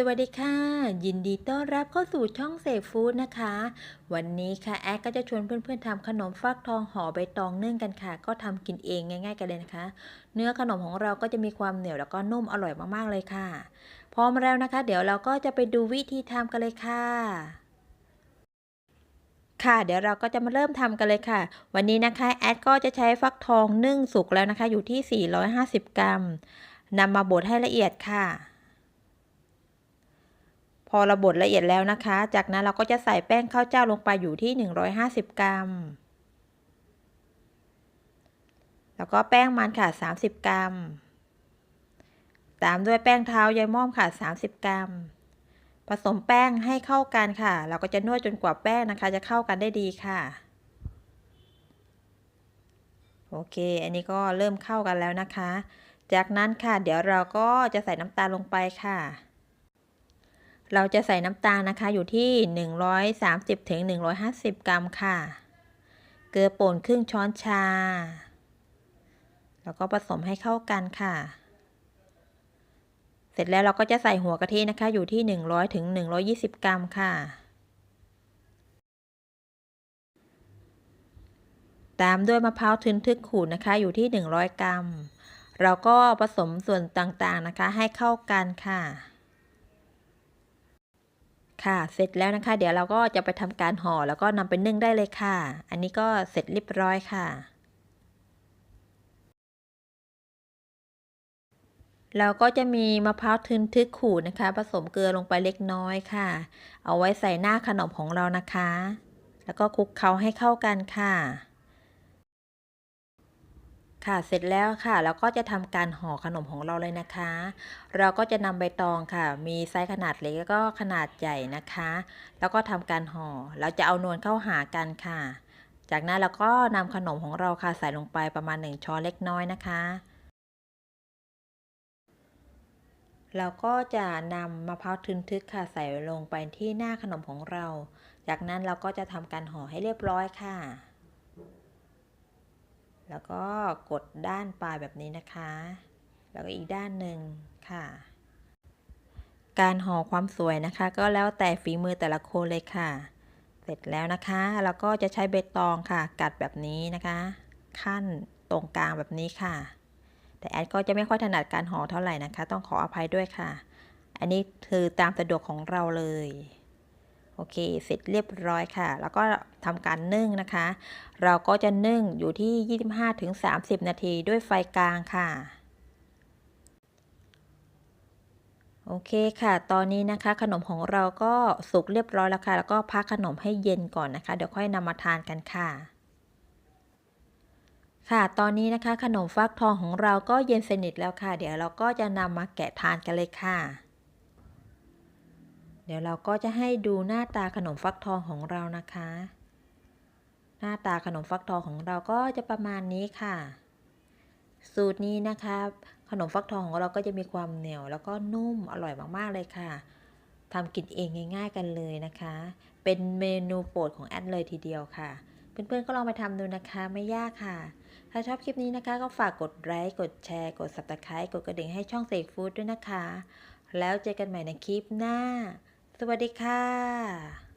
สวัสดีค่ะ ยินดีต้อนรับเข้าสู่ช่องเสกฟู้ดนะคะ วันนี้ค่ะแอดก็จะชวนเพื่อนๆทำขนมฟักทองห่อใบตองนึ่งกันค่ะ ก็ทำกินเองง่าย ๆ กันเลยนะคะ เนื้อขนมของเราก็จะมีความเหนียวแล้วก็นุ่มอร่อยมากๆเลยค่ะ พร้อมแล้วนะคะ เดี๋ยวเราก็จะไปดูวิธีทำกันเลยค่ะค่ะเดี๋ยวเราก็จะมาเริ่มทำกันเลยค่ะ วันนี้นะคะแอดก็จะใช้ฟักทองนึ่งสุกแล้วนะคะ อยู่ที่ 450 กรัมนำมาบดให้ละเอียดค่ะ พอเราบดละเอียดแล้วนะคะ จากนั้นเราก็จะใส่แป้งข้าวเจ้าลงไปอยู่ที่ 150 กรัม แล้วก็แป้งมันค่ะ 30 กรัม ตามด้วยแป้งเท้ายายม่อมค่ะ 30 กรัม ผสมแป้งให้เข้ากันค่ะ เราก็จะนวดจนกว่าแป้งนะคะ จะเข้ากันได้ดีค่ะ โอเค อันนี้ก็เริ่มเข้ากันแล้วนะคะ จากนั้นค่ะ เดี๋ยวเราก็จะใส่น้ำตาลลงไปค่ะ เราจะใส่น้ำตาลนะคะอยู่ที่ 130ถึง150 กรัมค่ะ เกลือป่นครึ่งช้อนชา แล้วก็ผสมให้เข้ากันค่ะ เสร็จแล้วเราก็จะใส่หัวกะทินะคะอยู่ที่ 100ถึง120 กรัมค่ะ ตามด้วยมะพร้าวทึนทึกขูดนะคะอยู่ที่ 100 กรัม เราก็ผสมส่วนต่างๆนะคะให้เข้ากันค่ะ ค่ะ เสร็จแล้วนะคะ เดี๋ยวเราก็จะไปทำการห่อแล้วก็นำไปนึ่งได้เลยค่ะ อันนี้ก็เสร็จเรียบร้อยค่ะ เราก็จะมีมะพร้าวทึนทึกขูดนะคะ ผสมเกลือลงไปเล็กน้อยค่ะ เอาไว้ใส่หน้าขนมของเรานะคะ แล้วก็คลุกเคล้าให้เข้ากันค่ะ ค่ะเสร็จแล้วค่ะเราก็จะทำการห่อขนมของเราเลยนะคะ เราก็จะนำใบตองค่ะ มีไซส์ขนาดเล็กแล้วก็ขนาดใหญ่นะคะ แล้วก็ทำการห่อเราจะเอานวลเข้าหากันค่ะ จากนั้นเราก็นำขนมของเราค่ะใส่ลงไปประมาณ 1 ช้อนเล็กน้อยนะคะเราก็จะนำมะพร้าวทึนทึกค่ะใส่ลงไปที่หน้าขนมของเรา จากนั้นเราก็จะทำการห่อให้เรียบร้อยค่ะ แล้วก็กดด้านปลายแบบนี้นะคะ แล้วก็อีกด้านหนึ่งค่ะ การห่อความสวยนะคะ ก็แล้วแต่ฝีมือแต่ละคนเลยค่ะ เสร็จแล้วนะคะเราก็จะใช้ใบตองค่ะ กัดแบบนี้นะคะ ขั้นตรงกลางแบบนี้ค่ะ แต่แอดก็จะไม่ค่อยถนัดการห่อเท่าไหร่นะคะ ต้องขออภัยด้วยค่ะ อันนี้คือตามสะดวกของเราเลย โอเค เสร็จเรียบร้อยค่ะ แล้วก็ทำการนึ่งนะคะ เราก็จะนึ่งอยู่ที่ 25-30 นาทีด้วยไฟกลางค่ะโอเคค่ะ ตอนนี้นะคะขนมของเราก็สุกเรียบร้อยแล้วค่ะ แล้วก็พักขนมให้เย็นก่อนนะคะ เดี๋ยวค่อยนำมาทานกันค่ะ ค่ะ ตอนนี้นะคะขนมฟักทองของเราก็เย็นสนิทแล้วค่ะ เดี๋ยวเราก็จะนำมาแกะทานกันเลยค่ะ เดี๋ยวเราก็จะให้ดูหน้าตาขนมฟักทองของเรานะคะ หน้าตาขนมฟักทองของเราก็จะประมาณนี้ค่ะ สูตรนี้นะคะ ขนมฟักทองของเราก็จะมีความเหนียว แล้วก็นุ่มอร่อยมากๆเลยค่ะทำกินเองง่ายๆกันเลยนะคะ เป็นเมนูโปรดของแอดเลยทีเดียวค่ะเพื่อนๆก็ลองไปทำดูนะคะไม่ยากค่ะ ถ้าชอบคลิปนี้นะคะ ก็ฝากกดไลค์กดแชร์ กด subscribe กดกระดิ่งให้ช่องเสกฟู้ดด้วยนะคะ แล้วเจอกันใหม่ในคลิปหน้า สวัสดีค่ะ